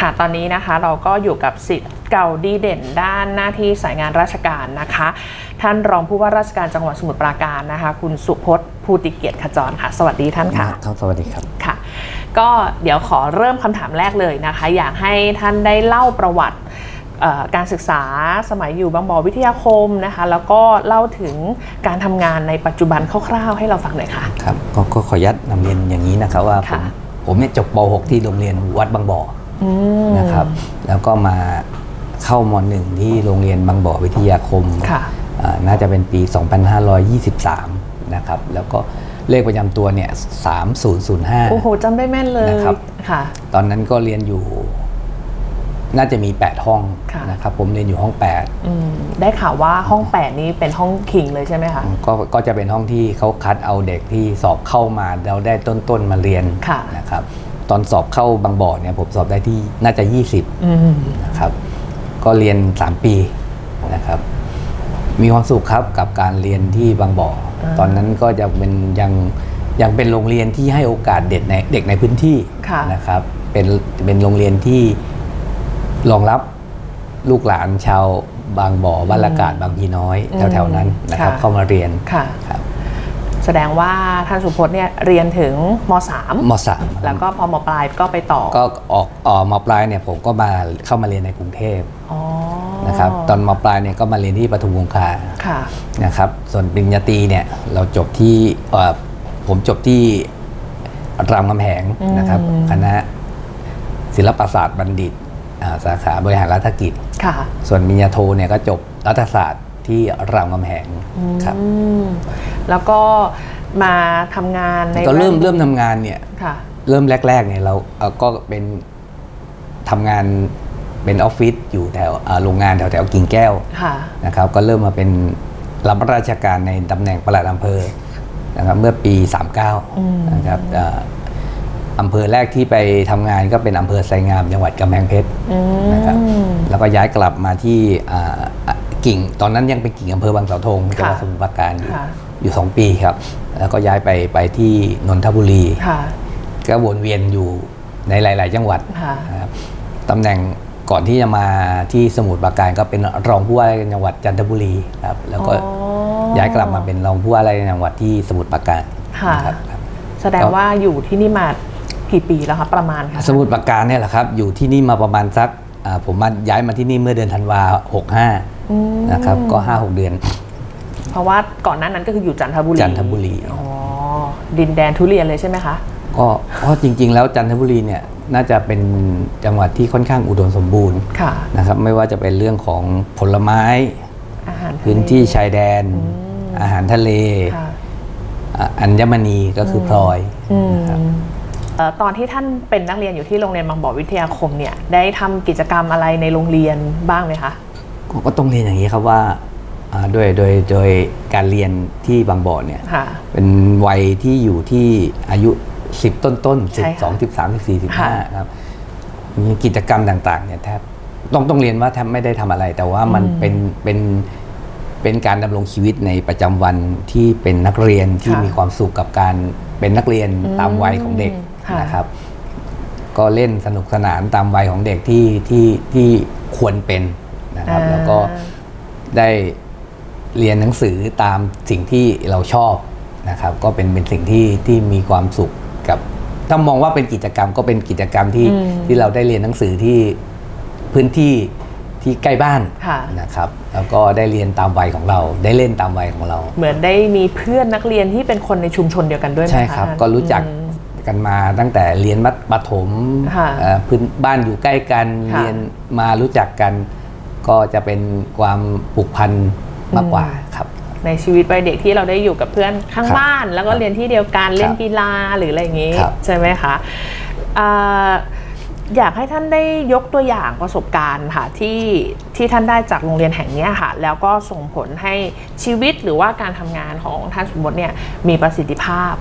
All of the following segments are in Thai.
ค่ะตอนนี้นะคะเราก็อยู่กับสิทธิ์เก่าดีเด่นด้านหน้าที่สายงานราชการนะคะ ท่านรองผู้ว่าราชการจังหวัดสมุทรปราการนะคะ คุณสุพจน์ภูติเกียรติขจรค่ะ สวัสดีท่านค่ะครับสวัสดีครับค่ะ ก็เดี๋ยวขอเริ่มคำถามแรกเลยนะคะ อยากให้ท่านได้เล่าประวัติเอ่อการศึกษาสมัยอยู่บางบ่อวิทยาคมนะคะ แล้วก็เล่าถึงการทำงานในปัจจุบันคร่าวๆ ให้เราฟังหน่อยค่ะครับก็ก็ขออนุญาตนำเรียนอย่างนี้นะครับว่าผมค่ะผมเนี่ยจบป .6 ที่โรงเรียนวัดบางบ่ออืมอ นะครับ แล้วก็มาเข้ามหนึ่งที่โรงเรียนบางบ่อวิทยาคมค่ะอ่าน่าจะเป็นปี 2523 นะครับ แล้วก็เลขประจำตัวเนี่ย 3005 โอ้โหจำได้แม่นเลยนะครับค่ะ ตอนนั้นก็เรียนอยู่ น่าจะมี 8 ห้องค่ะนะครับ ผมเรียนอยู่ห้องอืมได้ข่าวว่าห้อง 8 นี้เป็นห้องคิงเลยใช่ไหมคะ8ก็ก็จะเป็นห้องที่เขาคัดเอาเด็กที่สอบเข้ามาแล้วได้ต้นๆมาเรียนค่ะนะครับ ตอนสอบเข้าบางบ่อเนี่ยผมสอบได้ที่น่าจะ 20อืมนะครับก็เรียน 3 ปีนะครับ มีความสุขครับกับการเรียนที่บางบ่ออาตอนนั้นก็จะเป็นยังยังเป็นโรงเรียนที่ให้โอกาสเด็กในเด็กในพื้นที่ค่ะนะครับเป็นเป็นโรงเรียนที่รองรับลูกหลานชาวบางบ่อบ้านละกาดบางพีน้อยอืมแถวๆนั้นนะครับค่ะเข้ามาเรียนค่ะครับ แสดงว่าท่านสุพจน์เนี่ยเรียนถึงมมสาม .3 แล้วก็พอมปลายก็ไปต่อ ก็ออกออกมาปลายเนี่ยผมก็มาเข้ามาเรียนในกรุงเทพอ๋อนะครับตอนมาปลายเนี่ยก็มาเรียนที่ปทุมวงคาค่ะนะครับส่วนปริญญาตรีเนี่ยเราจบที่เอ่อผมจบที่รามคำแหงนะครับอืมคณะศิลปศาสตร์บัณฑิตอ่าสาขาบริหารรัฐกิจค่ะส่วนปริญญาโทเนี่ยก็จบรัฐศาสตร์ ที่รามคำแหงครับอืมแล้วก็มาทำงานในก็เริ่มแวดเริ่มทำงานเนี่ยค่ะเริ่มแรกๆเนี่ยเราเอ่อก็เป็นทำงานเป็นออฟฟิศอยู่แถวเอ่อโรงงานแถวแถวๆกิ่งแก้วค่ะนะครับ ก็เริ่มมาเป็นรับราชการในตำแหน่งปลัดอำเภอนะครับเมื่อปี 39นะครับเอ่ออำเภอแรกที่ไปทำงานก็เป็นอำเภอไซงามจังหวัดกำแพงเพชรอืมนะครับแล้วก็ย้ายกลับมาที่อ่าอะ กิ่ง ตอนนั้นยังเป็นกิ่งอำเภอบางเสาธงจังหวัดค่ะสมุทรปราการอยู่ค่ะอยู่สองปีครับ แล้วก็ย้ายไปไปที่นนทบุรีค่ะก็วนเวียนอยู่ในหลาย ๆ จังหวัดค่ะนะครับตำแหน่งก่อนที่จะมาที่สมุทรปราการก็เป็นรองผู้ว่าราชการจังหวัดจันทบุรีครับแล้วก็อ๋อย้ายกลับมาเป็นรองผู้ว่าราชการจังหวัดที่สมุทรปราการค่ะนะครับครับแสดงว่าอยู่ที่นี่มากี่ปีแล้วคะประมาณค่ะสมุทรปราการเนี่ยแหละครับอยู่ที่นี่มาประมาณสักอ่าผมมาย้ายมาที่นี่เมื่อเดือนธันวาอืม65 นะครับก็ 5-6 เดือน เพราะว่าก่อนหน้านั้นก็คืออยู่จันทบุรีจันทบุรีอ๋อดินแดนทุเรียนเลยใช่ไหมคะก็เพราะจริง ๆ แล้วจันทบุรีเนี่ยน่าจะเป็นจังหวัดที่ค่อนข้างอุดมสมบูรณ์ค่ะนะครับไม่ว่าจะเป็นเรื่องของผลไม้อาหารทะเลพื้นที่ชายแดน อาหารทะเลค่ะอะอัญมณีก็คือพลอยอืมนะครับเอ่อตอนที่ท่านเป็นนักเรียนอยู่ที่โรงเรียนบางบ่อวิทยาคมเนี่ยได้ทำกิจกรรมอะไรในโรงเรียนบ้างไหมคะ ก็ก็ต้องเรียนอย่างนี้ครับว่าอ่าโดยโดยโดยการเรียนที่บางบ่อเนี่ยค่ะเป็นวัยที่อยู่ที่อายุ 10 ต้นต้นๆใช่ค่ะ12 13 14ค่ะ15ครับมีกิจกรรมต่างๆเนี่ยแทบต้องต้องเรียนว่าแทบไม่ได้ทำอะไร แต่ว่ามันเป็นเป็นเป็นการดำรงชีวิตในประจำวันที่เป็นนักเรียนที่มีความสุขกับการเป็นนักเรียนตามวัยของเด็กค่ะนะครับ ก็เล่นสนุกสนานตามวัยของเด็กที่ที่ที่ควรเป็น นะครับ แล้วก็ได้เรียนหนังสือตามสิ่งที่เราชอบนะครับ ก็เป็นเป็นสิ่งที่ที่มีความสุขกับถ้ามองว่าเป็นกิจกรรมก็เป็นกิจกรรมที่อืมที่เราได้เรียนหนังสือที่พื้นที่ที่ใกล้บ้านค่ะนะครับ แล้วก็ได้เรียนตามวัยของเรา ได้เล่นตามวัยของเรา เหมือนได้มีเพื่อนนักเรียนที่เป็นคนในชุมชนเดียวกันด้วยไหมะใช่ครับท่านก็รู้จักอืมกันมาตั้งแต่เรียนมัธปฐมค่ะเอ่อพื้นบ้านอยู่ใกล้กันค่ะเรียนมารู้จักกัน ก็จะเป็นความผูกพันมากกว่าครับ ในชีวิตวัยเด็กที่เราได้อยู่กับเพื่อนข้างครับบ้าน แล้วก็เรียนที่เดียวกันเล่นกีฬาหรืออะไรอย่างนี้ครับใช่ไหมคะอ่าอยากให้ท่านได้ยกตัวอย่างประสบการณ์ค่ะที่ที่ท่านได้จากโรงเรียนแห่งเนี้ยค่ะ แล้วก็ส่งผลให้ชีวิตหรือว่าการทำงานของท่านสมมติเนี่ยมีประสิทธิภาพ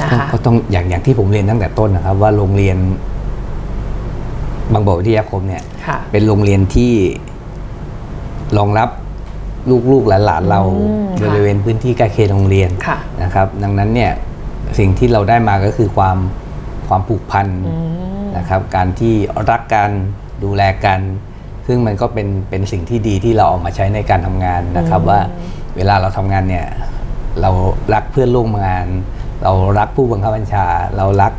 นะก็คะก็ต้องอย่างอย่างที่ผมเรียนตั้งแต่ต้นนะครับ ว่าโรงเรียนบางบ่อวิทยาคมเนี่ยค่ะเป็นโรงเรียนที่ รองรับลูกๆหลานๆเราอืมบค่ะริเวณพื้นที่ใกล้เคียงโรงเรียนค่ะนะครับ ดังนั้นเนี่ยสิ่งที่เราได้มาก็คือความความผูกพันอืมนะครับ การที่รักกันดูแลกัน ซึ่งมันก็เป็นเป็นสิ่งที่ดีที่เราเอามาใช้ในการทำงานนะครับ ว่าเวลาเราทำงานเนี่ยเรารักเพื่อนร่วมงาน เรารักผู้บังคับบัญชา เรารัก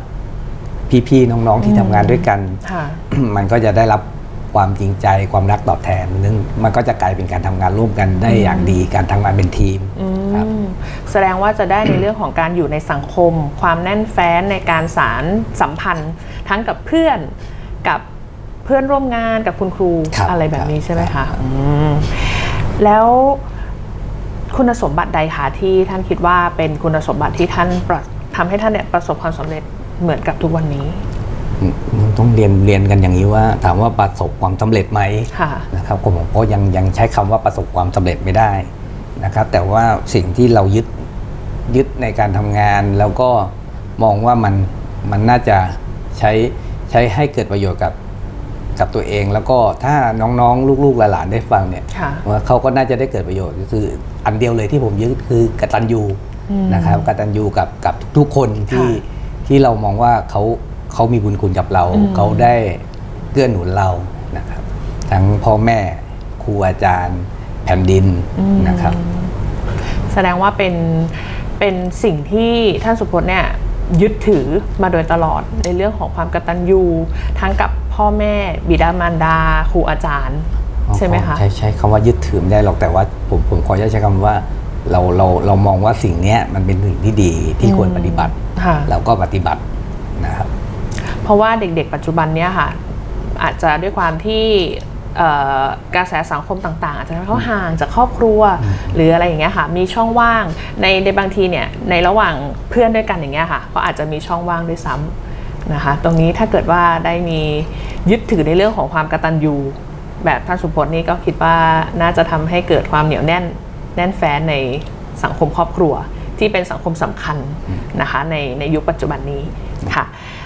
พี่ๆน้องๆที่ทำงานด้วยกันค่ะมันก็จะได้รับ ความจริงใจความรักตอบแทนซึ่งมันก็จะกลายเป็นการทำงานร่วมกันได้อย่างดีการทำงานเป็นทีมครับอืมแสดงว่าจะได้ในเรื่องของการอยู่ในสังคม ความแน่นแฟ้นในการสารสัมพันธ์ ทั้งกับเพื่อนกับเพื่อนร่วมงานกับคุณครูครับอะไรแบบนี้ครับใช่ไหมคะอืมแล้วคุณสมบัติใดคะที่ท่านคิดว่าเป็นคุณสมบัติที่ท่านประทำให้ท่านเนี่ยประสบความสำเร็จเหมือนกับทุกวันนี้ ต้องเรียนเรียนกันอย่างนี้ว่า ถามว่าประสบความสำเร็จไหมค่ะนะครับผมก็ยังยังใช้คำว่าประสบความสำเร็จไม่ได้นะครับ แต่ว่าสิ่งที่เรายึดยึดในการทำงาน แล้วก็มองว่ามันมันน่าจะใช้ใช้ให้เกิดประโยชน์กับกับตัวเอง แล้วก็ถ้าน้องๆ ลูกๆหลานๆได้ฟังเนี่ยค่ะว่าเขาก็น่าจะได้เกิดประโยชน์ก็คืออันเดียวเลยที่ผมยึดคือกตัญญูอืมนะครับกตัญญูกับกับทุกๆคนที่ค่ะที่เรามองว่าเขา เขามีบุญคุณกับเรา อืม เขาได้เกื้อหนุนเรานะครับ ทั้งพ่อแม่ครูอาจารย์แผ่นดินนะครับ แสดงว่าเป็นเป็นสิ่งที่ท่านสุพจน์เนี่ยยึดถือมาโดยตลอดในเรื่องของความกตัญญูทั้งกับพ่อแม่บิดามารดาครูอาจารย์ ใช่ไหมคะ ใช้ใช้คำว่ายึดถือไม่ได้หรอกแต่ว่าผมผมขออนุญาตใช้คำว่าเราเราเรามองว่าสิ่งเนี้ยมันเป็นสิ่งที่ดีที่ควรปฏิบัติ ค่ะ เราก็ปฏิบัตินะครับ เพราะว่าเด็กๆ ปัจจุบันเนี้ยค่ะอาจจะด้วยความที่เอ่อกระแสสังคมต่างๆอาจจะทำให้เขาห่างจากครอบครัว หรืออะไรอย่างเงี้ยค่ะ มีช่องว่างในในบางทีเนี่ยในระหว่างเพื่อนด้วยกันอย่างเงี้ยค่ะเขาอาจจะมีช่องว่างด้วยซ้ำนะคะ ตรงนี้ถ้าเกิดว่าได้มียึดถือในเรื่องของความกตัญญูแบบท่านสุพจน์นี่ก็คิดว่าน่าจะทำให้เกิดความเหนียวแน่นแน่นแฟ้นในสังคมครอบครัว ที่เป็นสังคมสำคัญนะคะในในยุคปัจจุบันนี้ค่ะอ่า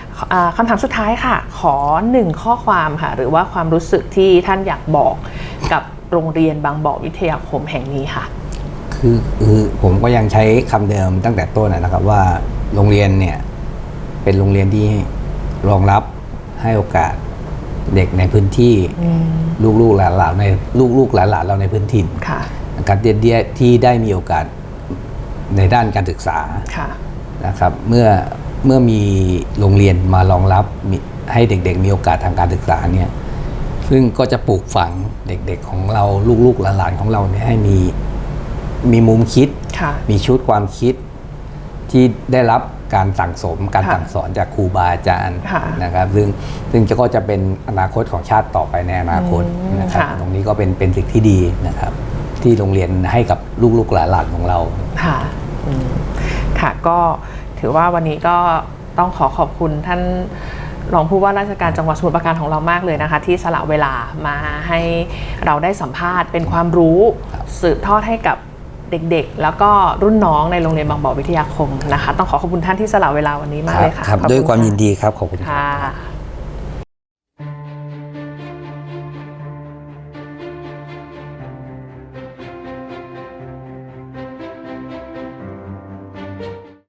คำถามสุดท้ายค่ะ ขอหนึ่งข้อความค่ะ หรือว่าความรู้สึกที่ท่านอยากบอกกับโรงเรียนบางบ่อวิทยาคมแห่งนี้ค่ะ คือคือผมก็ยังใช้คำเดิมตั้งแต่ต้นนะนะครับว่าโรงเรียนเนี่ยเป็นโรงเรียนที่รองรับให้โอกาสเด็กในพื้นที่ลูกๆหลานๆในลูกๆหลานๆเราในพื้นถิ่นค่ะนะครับที่ที่ที่ได้มีโอกาสในด้านการศึกษาค่ะนะครับ เมื่อ เมื่อมีโรงเรียนมารองรับมีให้เด็กๆ มีโอกาสทางการศึกษาเนี่ยซึ่งก็จะปลูกฝังเด็กๆของเราลูกๆหลานๆของเราเนี่ยให้มีมีมุมคิดค่ะมีชุดความคิดที่ได้รับการสั่งสมการค่ะสั่งสอนจากครูบาอาจารย์ค่ะนะครับ ซึ่งซึ่งจะก็จะเป็นอนาคตของชาติต่อไปในอนาคตอืมนะครับค่ะตรงนี้ก็เป็นเป็นสิ่งที่ดีนะครับ ที่โรงเรียนให้กับลูกๆหลานๆของเราค่ะอืมค่ะก็ ถือว่าวันนี้ก็ต้องขอขอบคุณท่านรองผู้ว่าราชการจังหวัดสมุทรปราการของเรามากเลยนะคะ ที่สละเวลามาให้เราได้สัมภาษณ์เป็นความรู้สืบทอดให้กับเด็กๆ แล้วก็รุ่นน้องในโรงเรียนบางบ่อวิทยาคมนะคะ ต้องขอขอบคุณท่านที่สละเวลาวันนี้มากเลยค่ะครับขอบณด้วยความะยินดีครับขอบคุณครับค่ะ